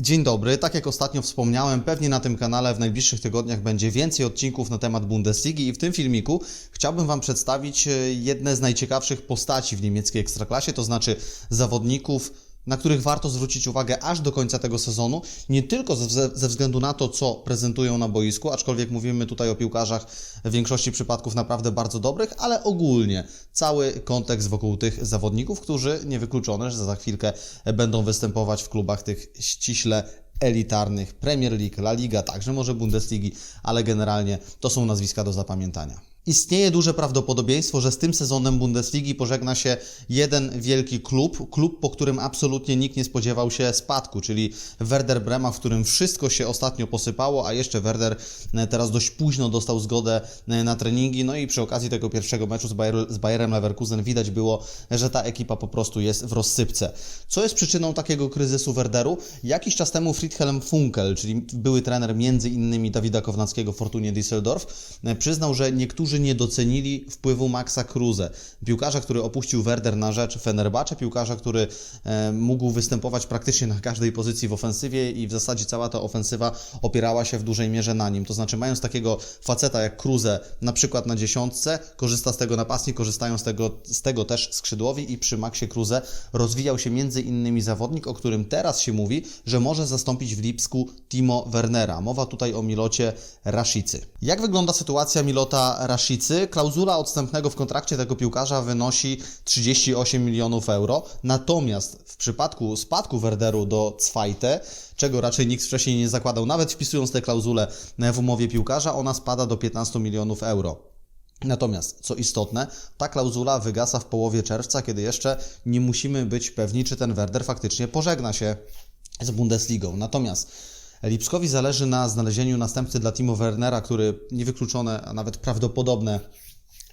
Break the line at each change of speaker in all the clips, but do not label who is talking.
Dzień dobry. Tak jak ostatnio wspomniałem, pewnie na tym kanale w najbliższych tygodniach będzie więcej odcinków na temat Bundesligi i w tym filmiku chciałbym Wam przedstawić e, jedne z najciekawszych postaci w niemieckiej ekstraklasie, to znaczy zawodników, na których warto zwrócić uwagę aż do końca tego sezonu, nie tylko ze, względu na to, co prezentują na boisku, aczkolwiek mówimy tutaj o piłkarzach w większości przypadków naprawdę bardzo dobrych, ale ogólnie cały kontekst wokół tych zawodników, którzy niewykluczone, że za chwilkę będą występować w klubach tych ściśle elitarnych Premier League, La Liga, także może Bundesligi, ale generalnie to są nazwiska do zapamiętania. Istnieje duże prawdopodobieństwo, że z tym sezonem Bundesligi pożegna się jeden wielki klub, klub, po którym absolutnie nikt nie spodziewał się spadku, czyli Werder Brema, w którym wszystko się ostatnio posypało, a jeszcze Werder e, teraz dość późno dostał zgodę e, na treningi, no i przy okazji tego pierwszego meczu z, Bayer, z Bayerem Leverkusen widać było, że ta ekipa po prostu jest w rozsypce. Co jest przyczyną takiego kryzysu Werderu? Jakiś czas temu Friedhelm Funkel, czyli były trener między innymi Dawida Kownackiego w Fortunie Düsseldorf, e, przyznał, że niektórzy nie docenili wpływu Maxa Kruse, piłkarza, który opuścił Werder na rzecz Fenerbahce, piłkarza, który e, mógł występować praktycznie na każdej pozycji w ofensywie i w zasadzie cała ta ofensywa opierała się w dużej mierze na nim. To znaczy, mając takiego faceta jak Kruse, na przykład na dziesiątce, korzysta z tego napastnik, korzystają z tego, z tego też skrzydłowi i przy Maxie Kruse rozwijał się między innymi zawodnik, o którym teraz się mówi, że może zastąpić w Lipsku Timo Wernera. Mowa tutaj o Milocie Rashicy. Jak wygląda sytuacja Milota Rashicy? Klauzula odstępnego w kontrakcie tego piłkarza wynosi 38 milionów euro. Natomiast w przypadku spadku Werderu do Zweite, czego raczej nikt wcześniej nie zakładał, nawet wpisując tę klauzulę w umowie piłkarza, ona spada do 15 milionów euro. Natomiast, co istotne, ta klauzula wygasa w połowie czerwca, kiedy jeszcze nie musimy być pewni, czy ten Werder faktycznie pożegna się z Bundesligą. Natomiast Lipskowi zależy na znalezieniu następcy dla Timo Wernera, który niewykluczone, a nawet prawdopodobne,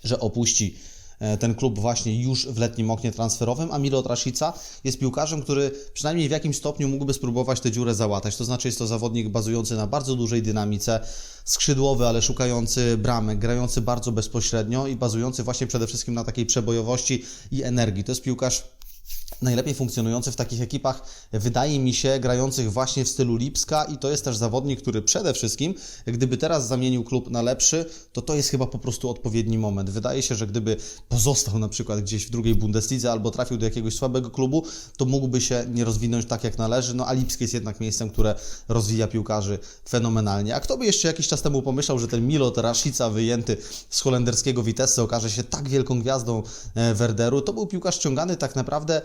że opuści e, ten klub właśnie już w letnim oknie transferowym, a Milo Traszica jest piłkarzem, który przynajmniej w jakimś stopniu mógłby spróbować tę dziurę załatać. To znaczy jest to zawodnik bazujący na bardzo dużej dynamice, skrzydłowy, ale szukający bramek, grający bardzo bezpośrednio i bazujący właśnie przede wszystkim na takiej przebojowości i energii. To jest piłkarz najlepiej funkcjonujący w takich ekipach, wydaje mi się, grających właśnie w stylu Lipska i to jest też zawodnik, który przede wszystkim, gdyby teraz zamienił klub na lepszy, to to jest chyba po prostu odpowiedni moment. Wydaje się, że gdyby pozostał na przykład gdzieś w drugiej Bundeslidze albo trafił do jakiegoś słabego klubu, to mógłby się nie rozwinąć tak jak należy, no a Lipsk jest jednak miejscem, które rozwija piłkarzy fenomenalnie. A kto by jeszcze jakiś czas temu pomyślał, że ten Milot Rashica wyjęty z holenderskiego Vitesse okaże się tak wielką gwiazdą e, Werderu, to był piłkarz ściągany tak naprawdę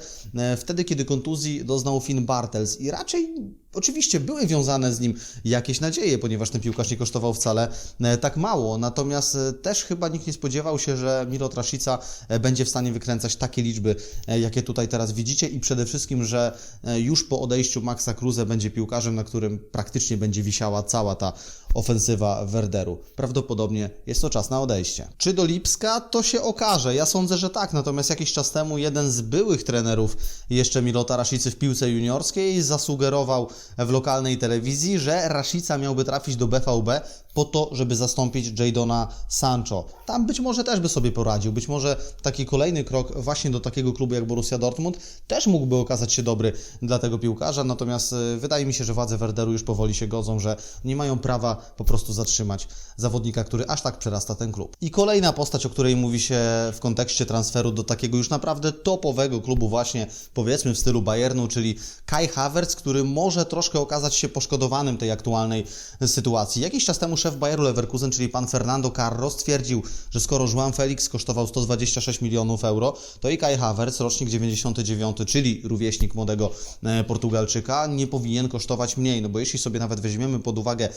wtedy, kiedy kontuzji doznał Finn Bartels i raczej Oczywiście były wiązane z nim jakieś nadzieje, ponieważ ten piłkarz nie kosztował wcale e, tak mało. Natomiast e, też chyba nikt nie spodziewał się, że Milo Traszica będzie w stanie wykręcać takie liczby, jakie tutaj teraz widzicie i przede wszystkim, że już po odejściu Maxa Kruse będzie piłkarzem, na którym praktycznie będzie wisiała cała ta ofensywa Werderu. Prawdopodobnie jest to czas na odejście. Czy do Lipska? To się okaże. Ja sądzę, że tak. Natomiast jakiś czas temu jeden z byłych trenerów jeszcze Milota Rashicy w piłce juniorskiej zasugerował w lokalnej telewizji, że Rashica miałby trafić do BVB po to, żeby zastąpić Jadona Sancho. Tam być może też by sobie poradził. Być może taki kolejny krok właśnie do takiego klubu jak Borussia Dortmund też mógłby okazać się dobry dla tego piłkarza. Natomiast y, wydaje mi się, że władze Werderu już powoli się godzą, że nie mają prawa po prostu zatrzymać zawodnika, który aż tak przerasta ten klub. I kolejna postać, o której mówi się w kontekście transferu do takiego już naprawdę topowego klubu właśnie powiedzmy w stylu Bayernu, czyli Kai Havertz, który może troszkę okazać się poszkodowanym tej aktualnej sytuacji. Jakiś czas temu szef Bayeru Leverkusen, czyli pan Fernando Carro, stwierdził, że skoro João Felix kosztował 126 milionów euro, to i Kai Havertz, rocznik 99, czyli rówieśnik młodego e, Portugalczyka, nie powinien kosztować mniej. No bo jeśli sobie nawet weźmiemy pod uwagę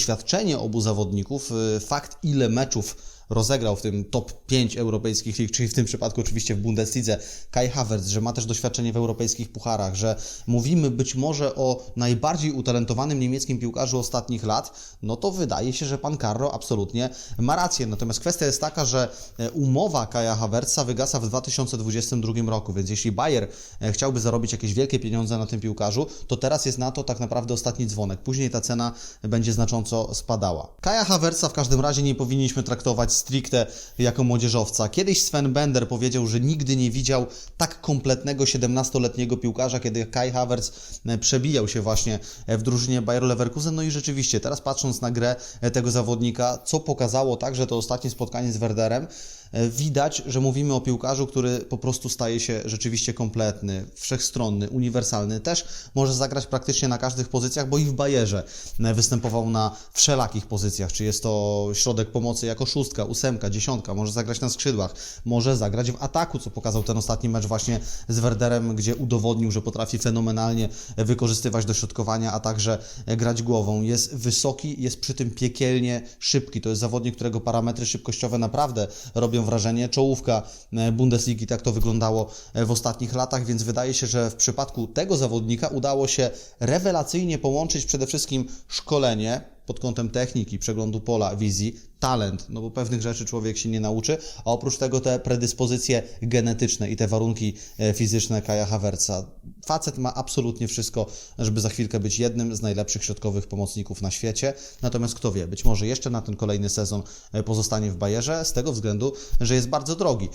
doświadczenie obu zawodników, e, fakt ile meczów rozegrał w tym top 5 europejskich lig, czyli w tym przypadku oczywiście w Bundeslidze, Kai Havertz, że ma też doświadczenie w europejskich pucharach, że mówimy być może o najbardziej utalentowanym niemieckim piłkarzu ostatnich lat, no to wydaje się, że pan Carro absolutnie ma rację. Natomiast kwestia jest taka, że e, umowa Kaja Havertza wygasa w 2022 roku, więc jeśli Bayer e, chciałby zarobić jakieś wielkie pieniądze na tym piłkarzu, to teraz jest na to tak naprawdę ostatni dzwonek. Później ta cena będzie znacząco spadała. Kaja Havertza w każdym razie nie powinniśmy traktować stricte jako młodzieżowca. Kiedyś Sven Bender powiedział, że nigdy nie widział tak kompletnego 17-letniego piłkarza, kiedy Kai Havertz e, przebijał się właśnie e, w drużynie Bayer Leverkusen. No i rzeczywiście, teraz patrząc na grę e, tego zawodnika, co pokazało także to ostatnie spotkanie z Werderem, widać, że mówimy o piłkarzu, który po prostu staje się rzeczywiście kompletny, wszechstronny, uniwersalny. Też może zagrać praktycznie na każdych pozycjach, bo i w Bayerze e, występował na wszelakich pozycjach. Czy jest to środek pomocy jako szóstka, ósemka, dziesiątka, może zagrać na skrzydłach, może zagrać w ataku, co pokazał ten ostatni mecz właśnie z Werderem, gdzie udowodnił, że potrafi fenomenalnie wykorzystywać dośrodkowania, a także grać głową. Jest wysoki, jest przy tym piekielnie szybki. To jest zawodnik, którego parametry szybkościowe naprawdę robią wrażenie. Czołówka e, Bundesligi tak to wyglądało e, w ostatnich latach, więc wydaje się, że w przypadku tego zawodnika udało się rewelacyjnie połączyć przede wszystkim szkolenie pod kątem techniki, przeglądu pola, wizji, talent, no bo pewnych rzeczy człowiek się nie nauczy, a oprócz tego te predyspozycje genetyczne i te warunki e, fizyczne Kaja Havertza. Facet ma absolutnie wszystko, żeby za chwilkę być jednym z najlepszych środkowych pomocników na świecie. Natomiast kto wie, być może jeszcze na ten kolejny sezon e, pozostanie w Bayerze z tego względu, że jest bardzo drogi.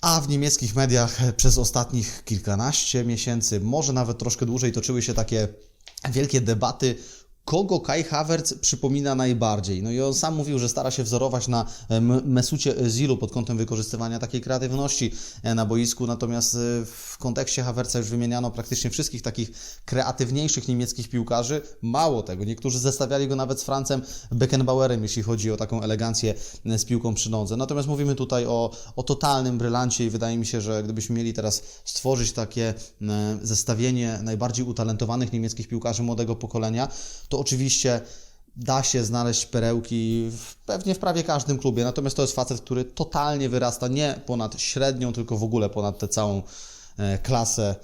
A w niemieckich mediach przez ostatnich kilkanaście miesięcy, może nawet troszkę dłużej, toczyły się takie wielkie debaty, kogo Kai Havertz przypomina najbardziej. No i on sam mówił, że stara się wzorować na M- Mesucie Zilu pod kątem wykorzystywania takiej kreatywności e, na boisku, natomiast e, w kontekście Havertza już wymieniano praktycznie wszystkich takich kreatywniejszych niemieckich piłkarzy. Mało tego, niektórzy zestawiali go nawet z Francem Beckenbauerem, jeśli chodzi o taką elegancję e, z piłką przy nodze. Natomiast mówimy tutaj o, o totalnym brylancie i wydaje mi się, że gdybyśmy mieli teraz stworzyć takie e, zestawienie najbardziej utalentowanych niemieckich piłkarzy młodego pokolenia, to oczywiście da się znaleźć perełki w, pewnie w prawie każdym klubie. Natomiast to jest facet, który totalnie wyrasta nie ponad średnią, tylko w ogóle ponad tę całą e, klasę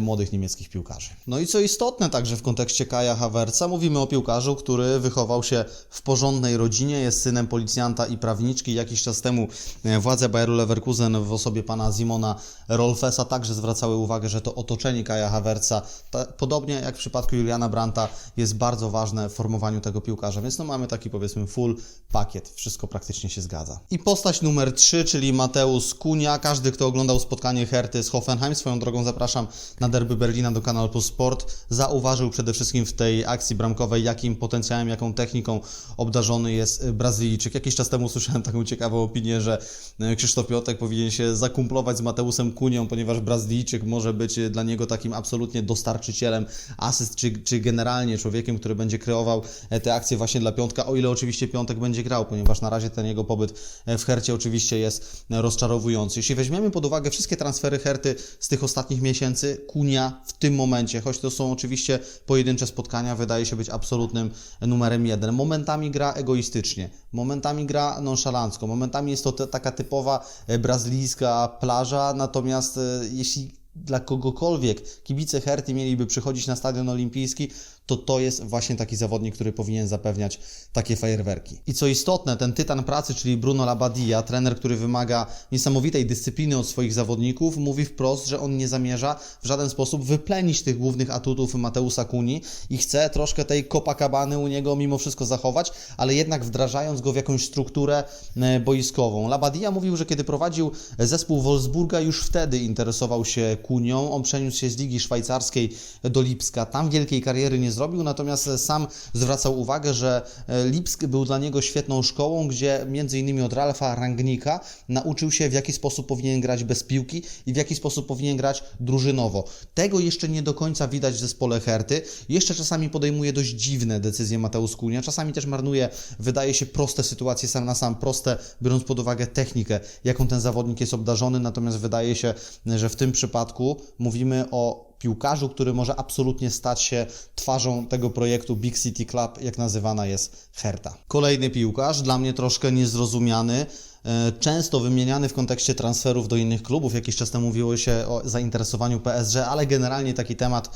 młodych niemieckich piłkarzy. No i co istotne także w kontekście Kaja Havertza, mówimy o piłkarzu, który wychował się w porządnej rodzinie, jest synem policjanta i prawniczki. Jakiś czas temu e, władze Bayeru Leverkusen w osobie pana Simona Rolfesa także zwracały uwagę, że to otoczenie Kaja Havertza, ta, podobnie jak w przypadku Juliana Branta, jest bardzo ważne w formowaniu tego piłkarza, więc no mamy taki powiedzmy full pakiet, wszystko praktycznie się zgadza. I postać numer 3, czyli Mateusz Kunia. Każdy, kto oglądał spotkanie Herty z Hoffenheim, swoją drogą zapraszam na derby Berlina do Kanal Plus Sport, zauważył przede wszystkim w tej akcji bramkowej, jakim potencjałem, jaką techniką obdarzony jest Brazylijczyk. Jakiś czas temu słyszałem taką ciekawą opinię, że e, Krzysztof Piotek powinien się zakumplować z Mateuszem Kunią, ponieważ Brazylijczyk może być dla niego takim absolutnie dostarczycielem asyst, czy, czy generalnie człowiekiem, który będzie kreował e, te akcje właśnie dla Piątka, o ile oczywiście Piątek będzie grał, ponieważ na razie ten jego pobyt e, w Hercie oczywiście jest rozczarowujący. Jeśli weźmiemy pod uwagę wszystkie transfery Herty z tych ostatnich miesięcy, Kunia w tym momencie, choć to są oczywiście pojedyncze spotkania, wydaje się być absolutnym numerem jeden. Momentami gra egoistycznie, momentami gra nonszalancko, momentami jest to taka typowa e, brazylijska plaża, natomiast e, jeśli dla kogokolwiek kibice Herty mieliby przychodzić na stadion olimpijski, to to jest właśnie taki zawodnik, który powinien zapewniać takie fajerwerki. I co istotne, ten tytan pracy, czyli Bruno Labbadia, trener, który wymaga niesamowitej dyscypliny od swoich zawodników, mówi wprost, że on nie zamierza w żaden sposób wyplenić tych głównych atutów Mateusza Kuni i chce troszkę tej Copacabany u niego mimo wszystko zachować, ale jednak wdrażając go w jakąś strukturę e, boiskową. Labbadia mówił, że kiedy prowadził zespół Wolfsburga, już wtedy interesował się Kunią. On przeniósł się z Ligi Szwajcarskiej do Lipska. Tam wielkiej kariery nie zrobił, natomiast sam zwracał uwagę, że e, Lipsk był dla niego świetną szkołą, gdzie między innymi od Ralfa Rangnika nauczył się w jaki sposób powinien grać bez piłki i w jaki sposób powinien grać drużynowo. Tego jeszcze nie do końca widać w zespole Herty. Jeszcze czasami podejmuje dość dziwne decyzje Mateusz Kunia, czasami też marnuje, wydaje się, proste sytuacje sam na sam, proste, biorąc pod uwagę technikę, jaką ten zawodnik jest obdarzony, natomiast wydaje się, że w tym przypadku mówimy o piłkarzu, który może absolutnie stać się twarzą tego projektu Big City Club, jak nazywana jest Herta. Kolejny piłkarz, dla mnie troszkę niezrozumiany, e, często wymieniany w kontekście transferów do innych klubów. Jakiś czas temu mówiło się o zainteresowaniu PSG, ale generalnie taki temat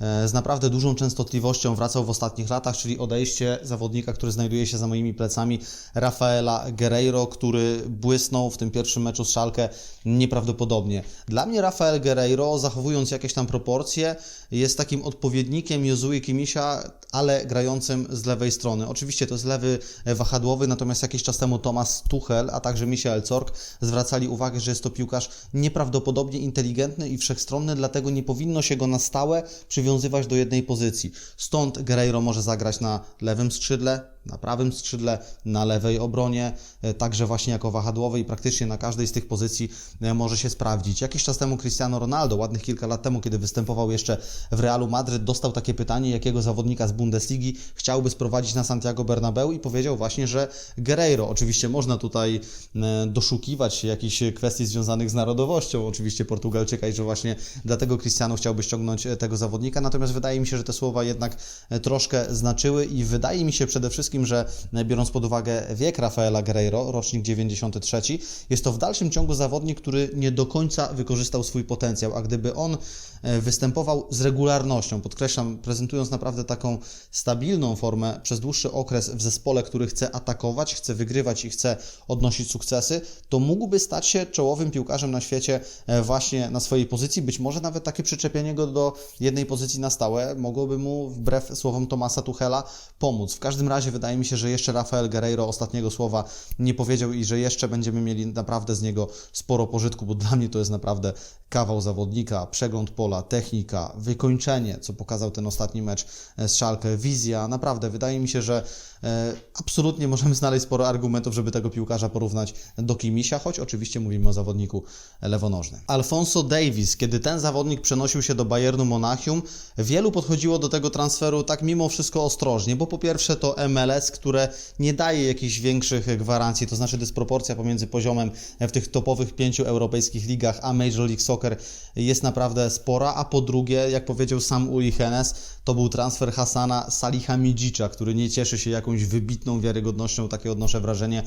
z naprawdę dużą częstotliwością wracał w ostatnich latach, czyli odejście zawodnika, który znajduje się za moimi plecami, Rafaela Guerreiro, który błysnął w tym pierwszym meczu z Szalkę nieprawdopodobnie. Dla mnie Rafael Guerreiro, zachowując jakieś tam proporcje, jest takim odpowiednikiem Jozui Kimisia, ale grającym z lewej strony. Oczywiście to jest lewy wahadłowy, natomiast jakiś czas temu Thomas Tuchel, a także Michael Zorc zwracali uwagę, że jest to piłkarz nieprawdopodobnie inteligentny i wszechstronny, dlatego nie powinno się go na stałe przywiązywać do jednej pozycji. Stąd Guerreiro może zagrać na lewym skrzydle, na prawym skrzydle, na lewej obronie, e, także właśnie jako wahadłowy i praktycznie na każdej z tych pozycji e, może się sprawdzić. Jakiś czas temu Cristiano Ronaldo, ładnych kilka lat temu, kiedy występował jeszcze w Realu Madryt, dostał takie pytanie, jakiego zawodnika z Bundesligi chciałby sprowadzić na Santiago Bernabeu i powiedział właśnie, że Guerreiro. Oczywiście można tutaj e, doszukiwać jakichś kwestii związanych z narodowością, oczywiście Portugalczyka i że właśnie dlatego Cristiano chciałby ściągnąć tego zawodnika, natomiast wydaje mi się, że te słowa jednak troszkę znaczyły i wydaje mi się przede wszystkim, że biorąc pod uwagę wiek Rafaela Guerreiro, rocznik 93, jest to w dalszym ciągu zawodnik, który nie do końca wykorzystał swój potencjał, a gdyby on występował z regularnością, podkreślam, prezentując naprawdę taką stabilną formę przez dłuższy okres w zespole, który chce atakować, chce wygrywać i chce odnosić sukcesy, to mógłby stać się czołowym piłkarzem na świecie właśnie na swojej pozycji. Być może nawet takie przyczepienie go do jednej pozycji na stałe mogłoby mu, wbrew słowom Tomasa Tuchela, pomóc. W każdym razie wydaje mi się, że jeszcze Rafael Guerreiro ostatniego słowa nie powiedział i że jeszcze będziemy mieli naprawdę z niego sporo pożytku, bo dla mnie to jest naprawdę kawał zawodnika, przegląd pola, technika, wykończenie, co pokazał ten ostatni mecz z Schalke, wizja. Naprawdę wydaje mi się, że absolutnie możemy znaleźć sporo argumentów, żeby tego piłkarza porównać do Kimisia, choć oczywiście mówimy o zawodniku lewonożnym. Alfonso Davis, kiedy ten zawodnik przenosił się do Bayernu Monachium, wielu podchodziło do tego transferu tak mimo wszystko ostrożnie, bo po pierwsze to MLS, które nie daje jakichś większych gwarancji, to znaczy dysproporcja pomiędzy poziomem w tych topowych pięciu europejskich ligach a Major League Soccer jest naprawdę spora, a po drugie, jak powiedział sam Uli Hennes, to był transfer Hasana Salihamidzicza, który nie cieszy się jakąś wybitną wiarygodnością, takie odnoszę wrażenie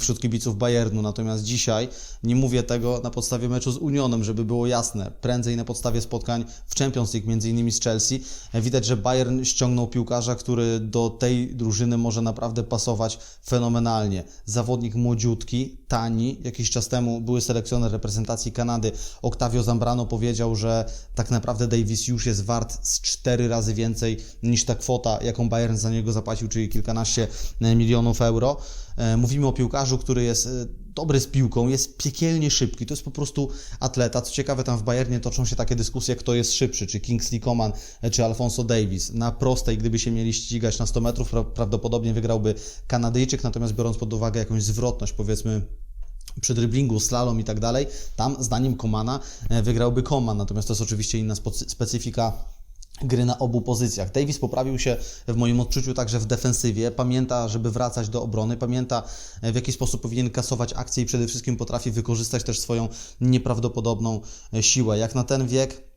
wśród kibiców Bayernu. Natomiast dzisiaj nie mówię tego na podstawie meczu z Unionem, żeby było jasne. Prędzej na podstawie spotkań w Champions League, między innymi z Chelsea. Widać, że Bayern ściągnął piłkarza, który do tej drużyny może naprawdę pasować fenomenalnie. Zawodnik młodziutki, tani. Jakiś czas temu były selekcjoner reprezentacji Kanady. Octavio Zambrano powiedział, że tak naprawdę Davis już jest wart z cztery razy więcej niż ta kwota, jaką Bayern za niego zapłacił, czyli kilkanaście milionów euro. Mówimy o piłkarzu, który jest dobry z piłką, jest piekielnie szybki, to jest po prostu atleta. Co ciekawe, tam w Bayernie toczą się takie dyskusje, kto jest szybszy, czy Kingsley Coman, czy Alfonso Davis. Na prostej, gdyby się mieli ścigać na 100 metrów, prawdopodobnie wygrałby Kanadyjczyk, natomiast biorąc pod uwagę jakąś zwrotność, powiedzmy, przy driblingu, slalom i tak dalej, tam zdaniem Komana wygrałby Koman, natomiast to jest oczywiście inna specyfika gry na obu pozycjach. Davis poprawił się w moim odczuciu także w defensywie, pamięta, żeby wracać do obrony, pamięta w jaki sposób powinien kasować akcje i przede wszystkim potrafi wykorzystać też swoją nieprawdopodobną siłę. Jak na ten wiek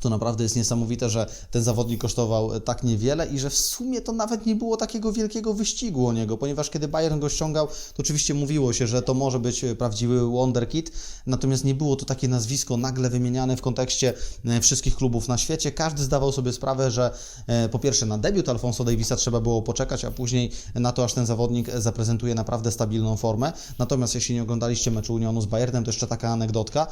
to naprawdę jest niesamowite, że ten zawodnik kosztował tak niewiele i że w sumie to nawet nie było takiego wielkiego wyścigu o niego, ponieważ kiedy Bayern go ściągał, to oczywiście mówiło się, że to może być prawdziwy wonderkid, natomiast nie było to takie nazwisko nagle wymieniane w kontekście wszystkich klubów na świecie. Każdy zdawał sobie sprawę, że po pierwsze na debiut Alfonso Davisa trzeba było poczekać, a później na to, aż ten zawodnik zaprezentuje naprawdę stabilną formę. Natomiast jeśli nie oglądaliście meczu Unionu z Bayernem, to jeszcze taka anegdotka,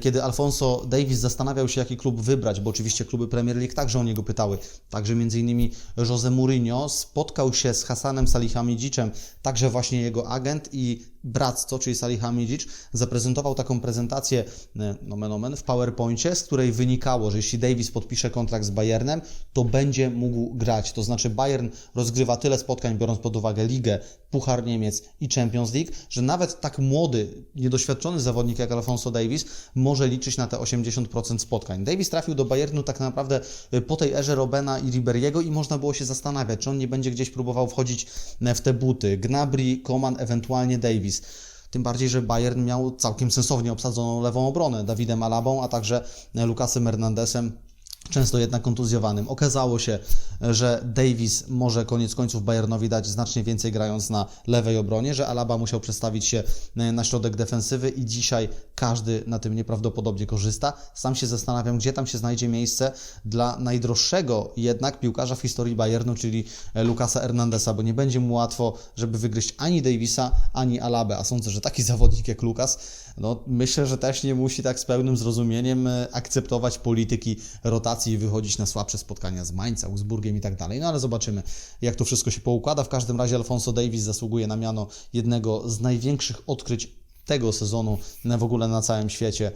kiedy Alfonso Davis zastanawiał się, jaki klub wybrać, bo oczywiście kluby Premier League także o niego pytały. Także m.in. Jose Mourinho spotkał się z Hasanem Salihamidziczem, także właśnie jego agent i bractwo, czyli Salihamidzic, zaprezentował taką prezentację, nomen omen, w PowerPoincie, z której wynikało, że jeśli Davis podpisze kontrakt z Bayernem, to będzie mógł grać. To znaczy Bayern rozgrywa tyle spotkań, biorąc pod uwagę Ligę, Puchar Niemiec i Champions League, że nawet tak młody, niedoświadczony zawodnik jak Alfonso Davis może liczyć na te 80% spotkań. Davis trafił do Bayernu tak naprawdę po tej erze Robena i Riberiego i można było się zastanawiać, czy on nie będzie gdzieś próbował wchodzić w te buty. Gnabry, Coman, ewentualnie Davis. Tym bardziej, że Bayern miał całkiem sensownie obsadzoną lewą obronę Dawidem Alabą, a także Lukasem Hernandezem często jednak kontuzjowanym. Okazało się, że Davis może koniec końców Bayernowi dać znacznie więcej grając na lewej obronie, że Alaba musiał przestawić się e, na środek defensywy i dzisiaj każdy na tym nieprawdopodobnie korzysta. Sam się zastanawiam, gdzie tam się znajdzie miejsce dla najdroższego jednak piłkarza w historii Bayernu, czyli e, Lukasa Hernandesa, bo nie będzie mu łatwo, żeby wygryźć ani Davisa, ani Alabę, a sądzę, że taki zawodnik jak Lukas, no myślę, że też nie musi tak z pełnym zrozumieniem e, akceptować polityki rotacji i wychodzić na słabsze spotkania z Mainz, Augsburgiem i tak dalej. No ale zobaczymy, jak to wszystko się poukłada. W każdym razie Alfonso Davis zasługuje na miano jednego z największych odkryć tego sezonu w ogóle na całym świecie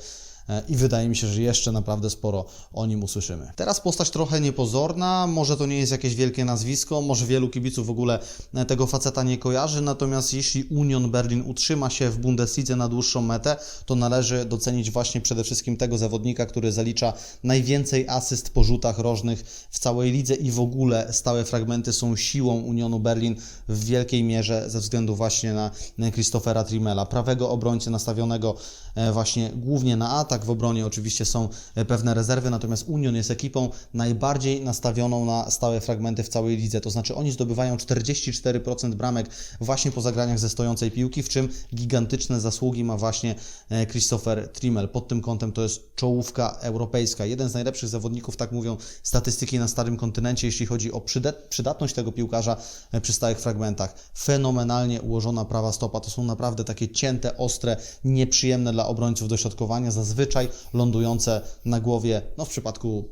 i wydaje mi się, że jeszcze naprawdę sporo o nim usłyszymy. Teraz postać trochę niepozorna, może to nie jest jakieś wielkie nazwisko, może wielu kibiców w ogóle e, tego faceta nie kojarzy, natomiast jeśli Union Berlin utrzyma się w Bundeslidze na dłuższą metę, to należy docenić właśnie przede wszystkim tego zawodnika, który zalicza najwięcej asyst po rzutach rożnych w całej lidze i w ogóle stałe fragmenty są siłą Unionu Berlin w wielkiej mierze ze względu właśnie na Christophera Trimela, prawego obrońcę nastawionego e, właśnie głównie na atak, w obronie oczywiście są e, pewne rezerwy, natomiast Union jest ekipą najbardziej nastawioną na stałe fragmenty w całej lidze, to znaczy oni zdobywają 44% bramek właśnie po zagraniach ze stojącej piłki, w czym gigantyczne zasługi ma właśnie e, Christopher Trimmel. Pod tym kątem to jest czołówka europejska, jeden z najlepszych zawodników, tak mówią statystyki na starym kontynencie, jeśli chodzi o przyda- przydatność tego piłkarza e, przy stałych fragmentach. Fenomenalnie ułożona prawa stopa, to są naprawdę takie cięte, ostre, nieprzyjemne dla obrońców dośrodkowania, zazwyczaj lądujące na głowie, no w przypadku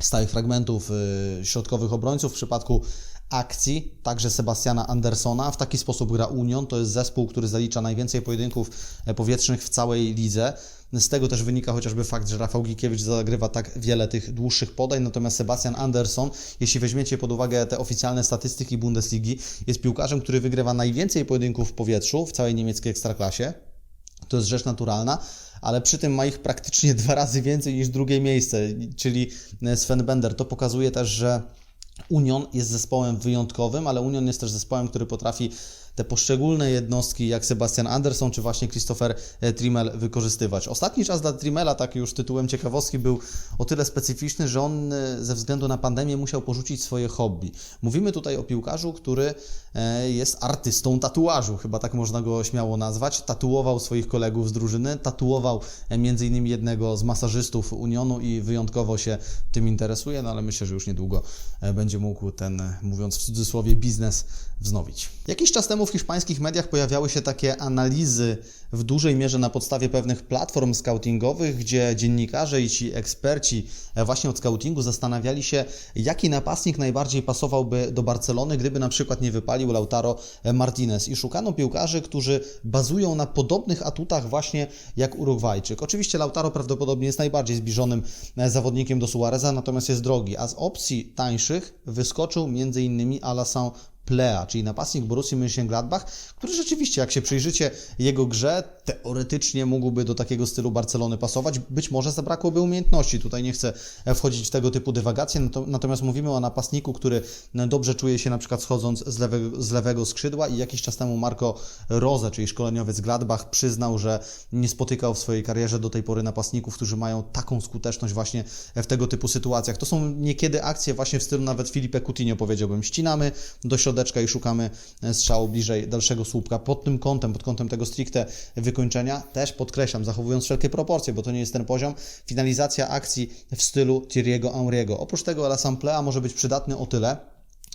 stałych fragmentów y, środkowych obrońców, w przypadku akcji, także Sebastiana Andersona. W taki sposób gra Union. To jest zespół, który zalicza najwięcej pojedynków e, powietrznych w całej lidze. Z tego też wynika chociażby fakt, że Rafał Gikiewicz zagrywa tak wiele tych dłuższych podań, natomiast Sebastian Anderson, jeśli weźmiecie pod uwagę te oficjalne statystyki Bundesligi, jest piłkarzem, który wygrywa najwięcej pojedynków w powietrzu w całej niemieckiej ekstraklasie. To jest rzecz naturalna, ale przy tym ma ich praktycznie dwa razy więcej niż drugie miejsce, czyli Sven Bender. To pokazuje też, że Union jest zespołem wyjątkowym, ale Union jest też zespołem, który potrafi te poszczególne jednostki, jak Sebastian Anderson czy właśnie Christopher e, Trimmel, wykorzystywać. Ostatni czas dla Trimmela, tak już tytułem ciekawostki, był o tyle specyficzny, że on e, ze względu na pandemię musiał porzucić swoje hobby. Mówimy tutaj o piłkarzu, który e, jest artystą tatuażu, chyba tak można go śmiało nazwać. Tatuował swoich kolegów z drużyny, tatuował innymi jednego z masażystów Unionu i wyjątkowo się tym interesuje, no ale myślę, że już niedługo będzie mógł ten, mówiąc w cudzysłowie, biznes wznowić. Jakiś czas temu w hiszpańskich mediach pojawiały się takie analizy w dużej mierze na podstawie pewnych platform scoutingowych, gdzie dziennikarze i ci eksperci właśnie od scoutingu zastanawiali się, jaki napastnik najbardziej pasowałby do Barcelony, gdyby na przykład nie wypalił Lautaro Martinez. I szukano piłkarzy, którzy bazują na podobnych atutach właśnie jak Urugwajczyk. Oczywiście Lautaro prawdopodobnie jest najbardziej zbliżonym zawodnikiem do Suareza, natomiast jest drogi, a z opcji tańszych wyskoczył m.in. Alassane Plea, czyli napastnik Borussii Mönchengladbach, który rzeczywiście, jak się przyjrzycie jego grze, teoretycznie mógłby do takiego stylu Barcelony pasować. Być może zabrakłoby umiejętności. Tutaj nie chcę wchodzić w tego typu dywagacje, natomiast mówimy o napastniku, który dobrze czuje się na przykład schodząc z lewego, z lewego skrzydła i jakiś czas temu Marco Rose, czyli szkoleniowiec Gladbach, przyznał, że nie spotykał w swojej karierze do tej pory napastników, którzy mają taką skuteczność właśnie w tego typu sytuacjach. To są niekiedy akcje właśnie w stylu nawet Filipe Coutinho powiedziałbym. Ścinamy do i szukamy strzału bliżej dalszego słupka. Pod tym kątem, pod kątem tego stricte wykończenia, też podkreślam, zachowując wszelkie proporcje, bo to nie jest ten poziom, finalizacja akcji w stylu Thierry'ego Henry'ego. Oprócz tego Alassane Plea może być przydatny o tyle,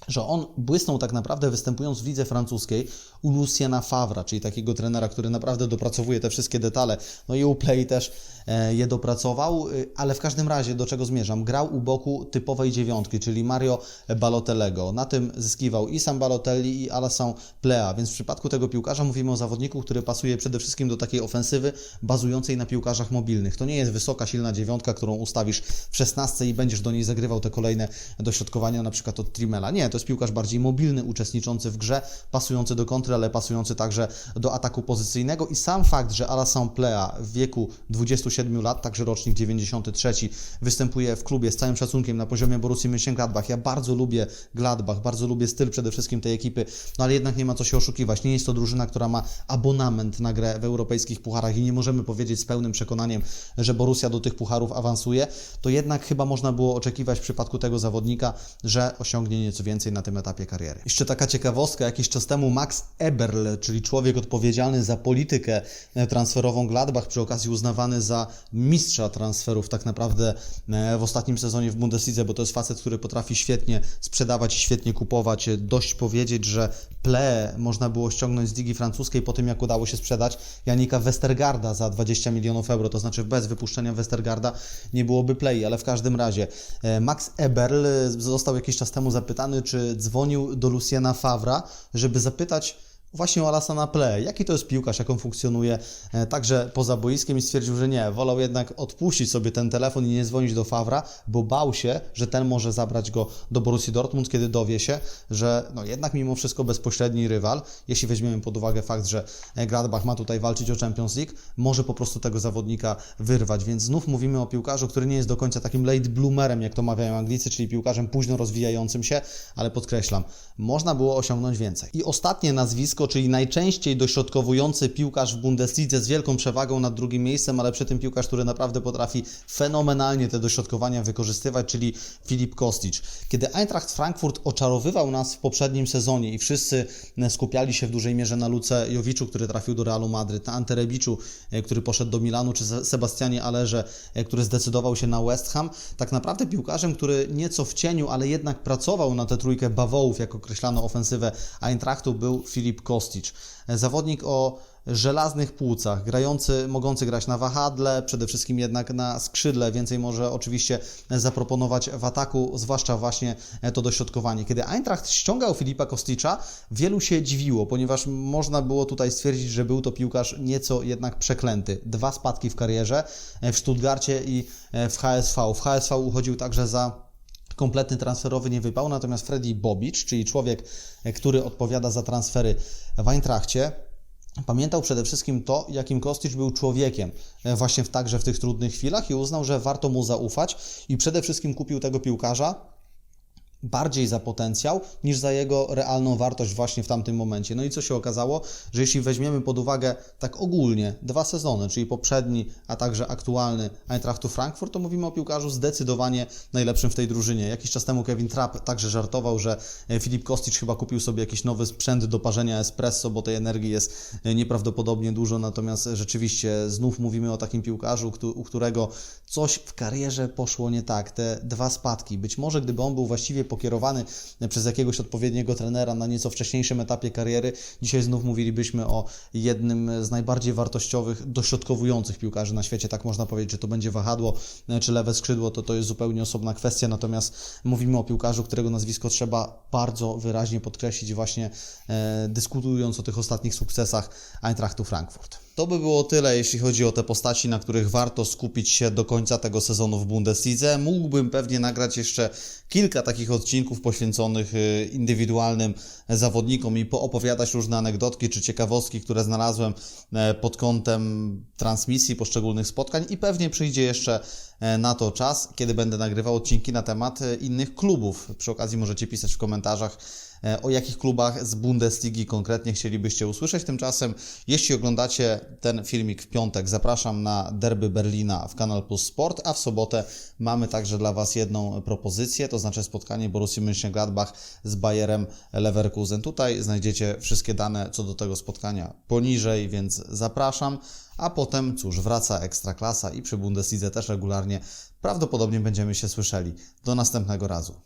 że on błysnął tak naprawdę występując w lidze francuskiej u Luciana Favra, czyli takiego trenera, który naprawdę dopracowuje te wszystkie detale. No i u Play też e, je dopracował, y, ale w każdym razie do czego zmierzam? Grał u boku typowej dziewiątki, czyli Mario Balotellego. Na tym zyskiwał i sam Balotelli i Alassane Plea, więc w przypadku tego piłkarza mówimy o zawodniku, który pasuje przede wszystkim do takiej ofensywy bazującej na piłkarzach mobilnych. To nie jest wysoka, silna dziewiątka, którą ustawisz w 16 i będziesz do niej zagrywał te kolejne dośrodkowania, na przykład od Trimela. Nie, to jest piłkarz bardziej mobilny, uczestniczący w grze, pasujący do kontry, ale pasujący także do ataku pozycyjnego i sam fakt, że Alassane Plea w wieku 27 lat, także rocznik 93, występuje w klubie z całym szacunkiem na poziomie Borussii Mönchengladbach. Ja bardzo lubię Gladbach, bardzo lubię styl przede wszystkim tej ekipy, no ale jednak nie ma co się oszukiwać. Nie jest to drużyna, która ma abonament na grę w europejskich pucharach i nie możemy powiedzieć z pełnym przekonaniem, że Borussia do tych pucharów awansuje, to jednak chyba można było oczekiwać w przypadku tego zawodnika, że osiągnie nieco więcej na tym etapie kariery. Jeszcze taka ciekawostka, jakiś czas temu Max Eberl, czyli człowiek odpowiedzialny za politykę transferową Gladbach, przy okazji uznawany za mistrza transferów tak naprawdę e, w ostatnim sezonie w Bundeslidze, bo to jest facet, który potrafi świetnie sprzedawać i świetnie kupować. Dość powiedzieć, że Ple można było ściągnąć z ligi francuskiej po tym, jak udało się sprzedać Janika Westergarda za 20 milionów euro, to znaczy bez wypuszczenia Westergarda nie byłoby play, ale w każdym razie e, Max Eberl został jakiś czas temu zapytany, czy dzwonił do Luciana Favra, żeby zapytać właśnie o Alassana Play, jaki to jest piłkarz, jak on funkcjonuje? E, także poza boiskiem i stwierdził, że nie, wolał jednak odpuścić sobie ten telefon i nie dzwonić do Favra, bo bał się, że ten może zabrać go do Borussii Dortmund, kiedy dowie się, że no jednak mimo wszystko bezpośredni rywal, jeśli weźmiemy pod uwagę fakt, że Gladbach ma tutaj walczyć o Champions League, może po prostu tego zawodnika wyrwać, więc znów mówimy o piłkarzu, który nie jest do końca takim late bloomerem, jak to mawiają Anglicy, czyli piłkarzem późno rozwijającym się, ale podkreślam, można było osiągnąć więcej. I ostatnie nazwisko, czyli najczęściej dośrodkowujący piłkarz w Bundeslidze z wielką przewagą nad drugim miejscem, ale przy tym piłkarz, który naprawdę potrafi fenomenalnie te dośrodkowania wykorzystywać, czyli Filip Kostic. Kiedy Eintracht Frankfurt oczarowywał nas w poprzednim sezonie i wszyscy skupiali się w dużej mierze na Luce Jowiczu, który trafił do Realu Madryt, na Ante Rebiczu, e, który poszedł do Milanu, czy Sebastianie Allerze, e, który zdecydował się na West Ham, tak naprawdę piłkarzem, który nieco w cieniu, ale jednak pracował na tę trójkę bawołów, jak określano ofensywę Eintrachtu, był Filip Kostic. E, Zawodnik o żelaznych płucach, grający, mogący grać na wahadle, przede wszystkim jednak na skrzydle, więcej może oczywiście zaproponować w ataku, zwłaszcza właśnie to dośrodkowanie. Kiedy Eintracht ściągał Filipa Kosticza, wielu się dziwiło, ponieważ można było tutaj stwierdzić, że był to piłkarz nieco jednak przeklęty. Dwa spadki w karierze w Stuttgarcie i w HSV. W HSV uchodził także za kompletny transferowy nie wypał, natomiast Freddy Bobic, czyli człowiek, który odpowiada za transfery w Eintrachcie, Pamiętał przede wszystkim to, jakim Kostić był człowiekiem e, właśnie w także w tych trudnych chwilach i uznał, że warto mu zaufać i przede wszystkim kupił tego piłkarza bardziej za potencjał niż za jego realną wartość właśnie w tamtym momencie. No i co się okazało, że jeśli weźmiemy pod uwagę tak ogólnie dwa sezony, czyli poprzedni, a także aktualny Eintrachtu Frankfurt, to mówimy o piłkarzu zdecydowanie najlepszym w tej drużynie. Jakiś czas temu Kevin Trapp także żartował, że Filip Kostic chyba kupił sobie jakiś nowy sprzęt do parzenia espresso, bo tej energii jest nieprawdopodobnie dużo, natomiast rzeczywiście znów mówimy o takim piłkarzu, u którego coś w karierze poszło nie tak. Te dwa spadki. Być może gdyby on był właściwie pokierowany przez jakiegoś odpowiedniego trenera na nieco wcześniejszym etapie kariery, dzisiaj znów mówilibyśmy o jednym z najbardziej wartościowych, dośrodkowujących piłkarzy na świecie. Tak można powiedzieć, że to będzie wahadło czy lewe skrzydło, to to jest zupełnie osobna kwestia. Natomiast mówimy o piłkarzu, którego nazwisko trzeba bardzo wyraźnie podkreślić, właśnie e, dyskutując o tych ostatnich sukcesach Eintrachtu Frankfurt. To by było tyle, jeśli chodzi o te postaci, na których warto skupić się do końca tego sezonu w Bundeslidze. Mógłbym pewnie nagrać jeszcze kilka takich odcinków poświęconych indywidualnym zawodnikom i poopowiadać różne anegdotki czy ciekawostki, które znalazłem pod kątem transmisji poszczególnych spotkań i pewnie przyjdzie jeszcze na to czas, kiedy będę nagrywał odcinki na temat innych klubów. Przy okazji możecie pisać w komentarzach, o jakich klubach z Bundesligi konkretnie chcielibyście usłyszeć. Tymczasem, jeśli oglądacie ten filmik w piątek, zapraszam na derby Berlina w Kanal Plus Sport, a w sobotę mamy także dla Was jedną propozycję, to znaczy spotkanie Borussii Mönchengladbach z Bayerem Leverkusen. Tutaj znajdziecie wszystkie dane co do tego spotkania poniżej, więc zapraszam. A potem, cóż, wraca Ekstraklasa i przy Bundeslidze też regularnie prawdopodobnie będziemy się słyszeli. Do następnego razu.